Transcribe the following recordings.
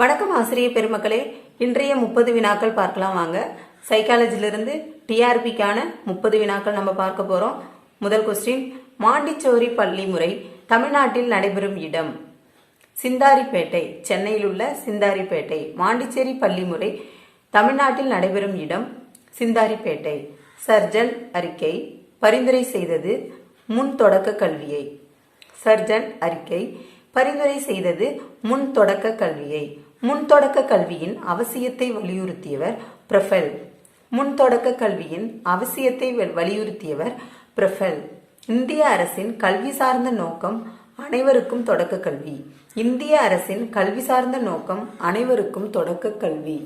வணக்கம் ஆசிரியர் பெருமக்களே. இன்றைய முப்பது வினாக்கள் பார்க்கலாம் வாங்க. சைக்காலஜிலிருந்து டிஆர்பிக்கான முப்பது வினாக்கள் நம்ம பார்க்க போறோம். முதல் கொஸ்டின் மாண்டிச்சோரி பள்ளி முறை தமிழ்நாட்டில் நடைபெறும் இடம். சிந்தாரிப்பேட்டை சென்னையில் உள்ள சிந்தாரிப்பேட்டை மாண்டிச்சேரி பள்ளி முறை தமிழ்நாட்டில் நடைபெறும் இடம் சிந்தாரிப்பேட்டை. சர்ஜன் அறிக்கை பரிந்துரை செய்தது முன் தொடக்க கல்வியை. சர்ஜன் அறிக்கை பரிந்துரை செய்தது முன் தொடக்க கல்வியை. முன் தொடக்க கல்வியின் அவசியத்தை வலியுறுத்தியவர் பிரஃபெல். முன் தொடக்க கல்வியின் அவசியத்தை வலியுறுத்தியவர் பிரஃபெல். இந்திய அரசின் கல்வி சார்ந்த நோக்கம் அனைவருக்கும் தொடக்க கல்வி. இந்திய அரசின் கல்வி சார்ந்த நோக்கம் அனைவருக்கும் தொடக்க கல்வி.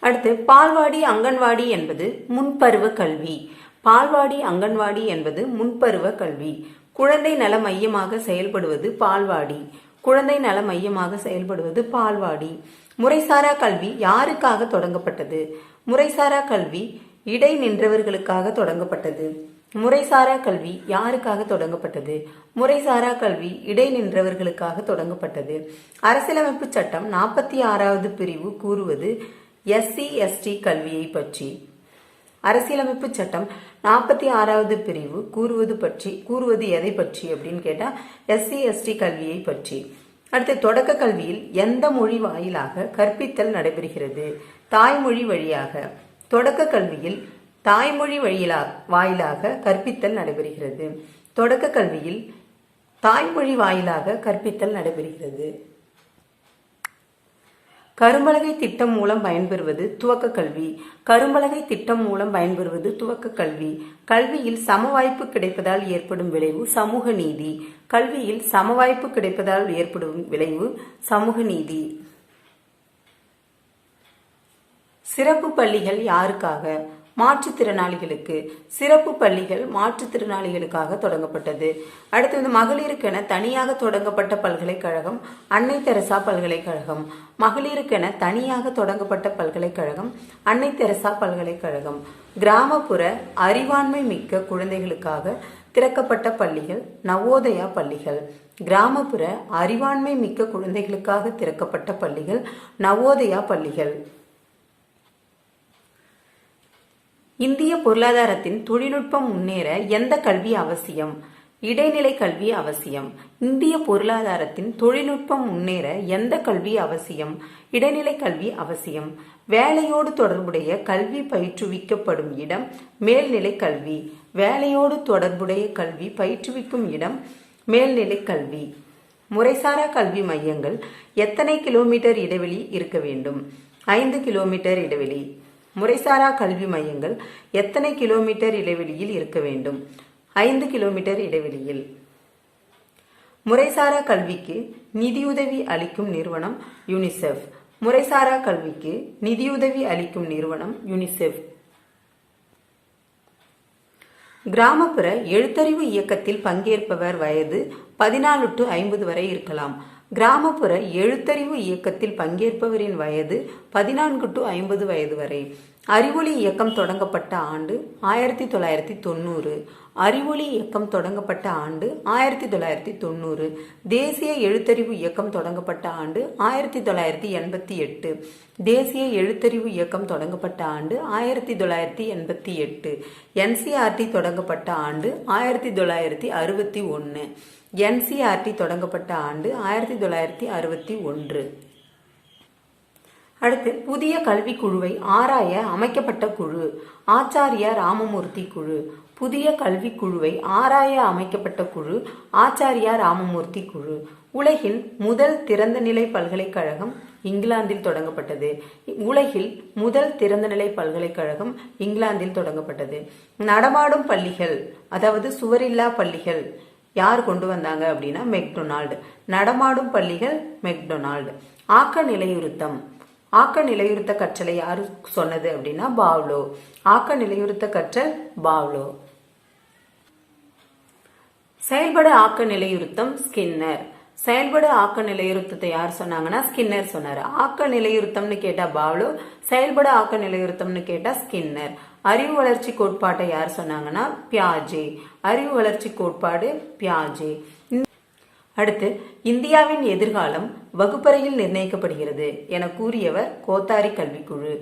அடுத்து பால்வாடி அங்கன்வாடி என்பது முன்பருவ கல்வி. பால்வாடி அங்கன்வாடி என்பது முன்பருவ கல்வி. குழந்தை நல மையமாக செயல்படுவது பால்வாடி. குழந்தை நல மையமாக செயல்படுவது பால்வாடி. முறைசாரா கல்வி யாருக்காக தொடங்கப்பட்டது? முறைசாரா கல்வி இடை நின்றவர்களுக்காக தொடங்கப்பட்டது. முறைசாரா கல்வி யாருக்காக தொடங்கப்பட்டது? முறைசாரா கல்வி இடை நின்றவர்களுக்காக தொடங்கப்பட்டது. அரசியலமைப்பு சட்டம் நாற்பத்தி ஆறாவது பிரிவு கூறுவது எஸ்சி எஸ்டி கல்வியை பற்றி. அரசியலமைப்பு சட்டம் நாற்பத்தி ஆறாவது பிரிவு கூறுவது பற்றி கூறுவது எதை பற்றி அப்படின்னு கேட்டால் எஸ்சி எஸ்டி கல்வியை பற்றி. அடுத்து தொடக்க கல்வியில் எந்த மொழி வாயிலாக கற்பித்தல் நடைபெறுகிறது? தாய்மொழி வழியாக. தொடக்க கல்வியில் தாய்மொழி வழியிலா வாயிலாக கற்பித்தல் நடைபெறுகிறது. தொடக்க கல்வியில் தாய்மொழி வாயிலாக கற்பித்தல் நடைபெறுகிறது. கரும்பலகை திட்டம் மூலம் பயன்பெறுவது துவக்க கல்வி. கரும்பலகை திட்டம் மூலம் பயன்பெறுவது துவக்க கல்வி. கல்வியில் சம வாய்ப்பு கிடைப்பதால் ஏற்படும் விளைவு சமூக நீதி. கல்வியில் சம வாய்ப்பு கிடைப்பதால் ஏற்படும் விளைவு சமூக நீதி. சிறப்பு பள்ளிகள் யாருக்காக? மாற்றுத்திறனாளிகளுக்கு சிறப்பு பள்ளிகள் மாற்றுத்திறனாளிகளுக்காக தொடங்கப்பட்டது. அடுத்து வந்து மகளிருக்கென தனியாக தொடங்கப்பட்ட பல்கலைக்கழகம் அன்னை தெரசா பல்கலைக்கழகம். மகளிருக்கென தனியாக தொடங்கப்பட்ட பல்கலைக்கழகம் அன்னை தெரசா பல்கலைக்கழகம். கிராமப்புற அறிவாண்மை மிக்க குழந்தைகளுக்காக திறக்கப்பட்ட பள்ளிகள் நவோதயா பள்ளிகள். கிராமப்புற அறிவாண்மை மிக்க குழந்தைகளுக்காக திறக்கப்பட்ட பள்ளிகள் நவோதயா பள்ளிகள். இந்திய பொருளாதாரத்தின் தொழில்நுட்பம் முன்னேற எந்த கல்வி அவசியம்? இடைநிலை கல்வி அவசியம். இந்திய பொருளாதாரத்தின் தொழில்நுட்பம் முன்னேற எந்த கல்வி அவசியம்? இடைநிலை கல்வி அவசியம். வேலையோடு தொடர்புடைய கல்வி பயிற்றுவிக்கப்படும் இடம் மேல்நிலை கல்வி. வேலையோடு தொடர்புடைய கல்வி பயிற்றுவிக்கும் இடம் மேல்நிலை கல்வி. முறைசாரா கல்வி மையங்கள் எத்தனை கிலோமீட்டர் இடைவெளி இருக்க வேண்டும்? ஐந்து கிலோமீட்டர் இடைவெளி. முறைசாரா கல்வி மையங்கள் எத்தனை கிலோமீட்டர் இடைவெளியில் இருக்க வேண்டும்? ஐந்து கிலோமீட்டர் இடைவெளியில். முறைசாரா கல்விக்கு நிதியுதவி அளிக்கும் நிறுவனம் யூனிசெஃப். முறைசாரா கல்விக்கு நிதியுதவி அளிக்கும் நிறுவனம் யூனிசெஃப். கிராமப்புற எழுத்தறிவு இயக்கத்தில் பங்கேற்பவர் வயது பதினாலு டு ஐம்பது வரை இருக்கலாம். கிராமப்புற எழுத்தறிவு இயக்கத்தில் பங்கேற்பவரின் வயது பதினான்கு டு ஐம்பது வயது வரை. அறிவொளி இயக்கம் தொடங்கப்பட்ட ஆண்டு ஆயிரத்தி தொள்ளாயிரத்தி தொண்ணூறு. அறிவொளி இயக்கம் தொடங்கப்பட்ட ஆண்டு ஆயிரத்தி தொள்ளாயிரத்தி தொண்ணூறு. தேசிய எழுத்தறிவு இயக்கம் தொடங்கப்பட்ட ஆண்டு ஆயிரத்தி தொள்ளாயிரத்தி எண்பத்தி எட்டு. தேசிய எழுத்தறிவு இயக்கம் தொடங்கப்பட்ட ஆண்டு ஆயிரத்தி தொள்ளாயிரத்தி எண்பத்தி எட்டு. என்சிஆர்டி தொடங்கப்பட்ட ஆண்டு ஆயிரத்தி தொள்ளாயிரத்தி அறுபத்தி ஒன்று. என்சிஆர்டி தொடங்கப்பட்ட ஆண்டு ஆயிரத்தி தொள்ளாயிரத்தி அறுபத்தி ஒன்று. அடுத்து புதிய கல்விக்குழுவை ஆராய அமைக்கப்பட்ட குழு ஆச்சாரியா ராமமூர்த்தி குழு. புதிய கல்விக்குழுவை ஆராய அமைக்கப்பட்ட குழு ஆச்சாரியா ராமமூர்த்தி குழு. உலகின் முதல் திறந்தநிலை பல்கலைக்கழகம் இங்கிலாந்தில் தொடங்கப்பட்டது. உலகில் முதல் திறந்தநிலை பல்கலைக்கழகம் இங்கிலாந்தில் தொடங்கப்பட்டது. நடமாடும் பள்ளிகள் அதாவது சுவரில்லா பள்ளிகள் யார் கொண்டு வந்தாங்க அப்படின்னா மெக்டொனால்டு. நடமாடும் பள்ளிகள் மெக்டொனால்டு. ஆக்க நிலையுறுத்தம் ஆக்க நிலையுறுத்த கற்றலை யாரு சொன்னது அப்படின்னா பாவ்லோ. ஆக்க நிலையுறுத்த கற்றல் பாவ்லோ. செயல்பட ஆக்க நிலையுறுத்தம் ஸ்கின்னர். செயல்பட ஆக்க நிலையுறுத்தத்தை யார் சொன்னாங்கன்னா ஸ்கின்னர் சொன்னார். ஆக்க நிலையுறுத்தம்னு கேட்டா பாவ்லோ செயல்பட ஆக்க நிலையுறுத்தம்னு கேட்டா ஸ்கின்னர். அறிவு வளர்ச்சி கோட்பாட்டை யார் சொன்னாங்கன்னா பியாஜே. அறிவு வளர்ச்சி கோட்பாடு பியாஜே. அடுத்து இந்தியாவின் எதிர்காலம் வகுப்பறையில் நிர்ணயிக்கப்படுகிறது என கூறியவர் கோத்தாரி கல்விக்குழு.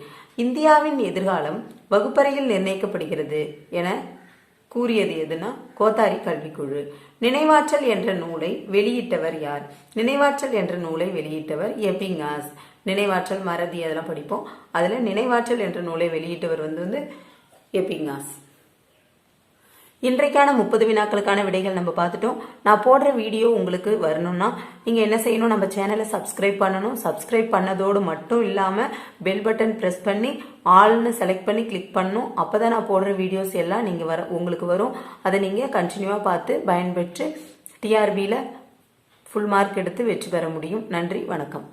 இந்தியாவின் எதிர்காலம் வகுப்பறையில் நிர்ணயிக்கப்படுகிறது என கூறியது எதுனா கோத்தாரி கல்விக்குழு. நினைவாற்றல் என்ற நூலை வெளியிட்டவர் யார்? நினைவாற்றல் என்ற நூலை வெளியிட்டவர் எபிங்காஸ் நினைவாற்றல் மறதி அதெல்லாம் படிப்போம். அதில் நினைவாற்றல் என்ற நூலை வெளியிட்டவர் வந்து வந்து எபிங்காஸ் இன்றைக்கான முப்பது வினாக்களுக்கான விடைகள் நம்ம பார்த்துட்டோம். நான் போடுற வீடியோ உங்களுக்கு வரணும்னா நீங்கள் என்ன செய்யணும்? நம்ம சேனலை சப்ஸ்கிரைப் பண்ணணும். சப்ஸ்கிரைப் பண்ணதோடு மட்டும் இல்லாமல் பெல் பட்டன் ப்ரெஸ் பண்ணி ஆல்னு செலக்ட் பண்ணி கிளிக் பண்ணணும். அப்போ தான் நான் போடுற வீடியோஸ் எல்லாம் நீங்கள் வர உங்களுக்கு வரும். அதை நீங்கள் கண்டினியூவாக பார்த்து பயன்பெற்று டிஆர்பியில் ஃபுல் மார்க் எடுத்து வெற்றி பெற முடியும். நன்றி வணக்கம்.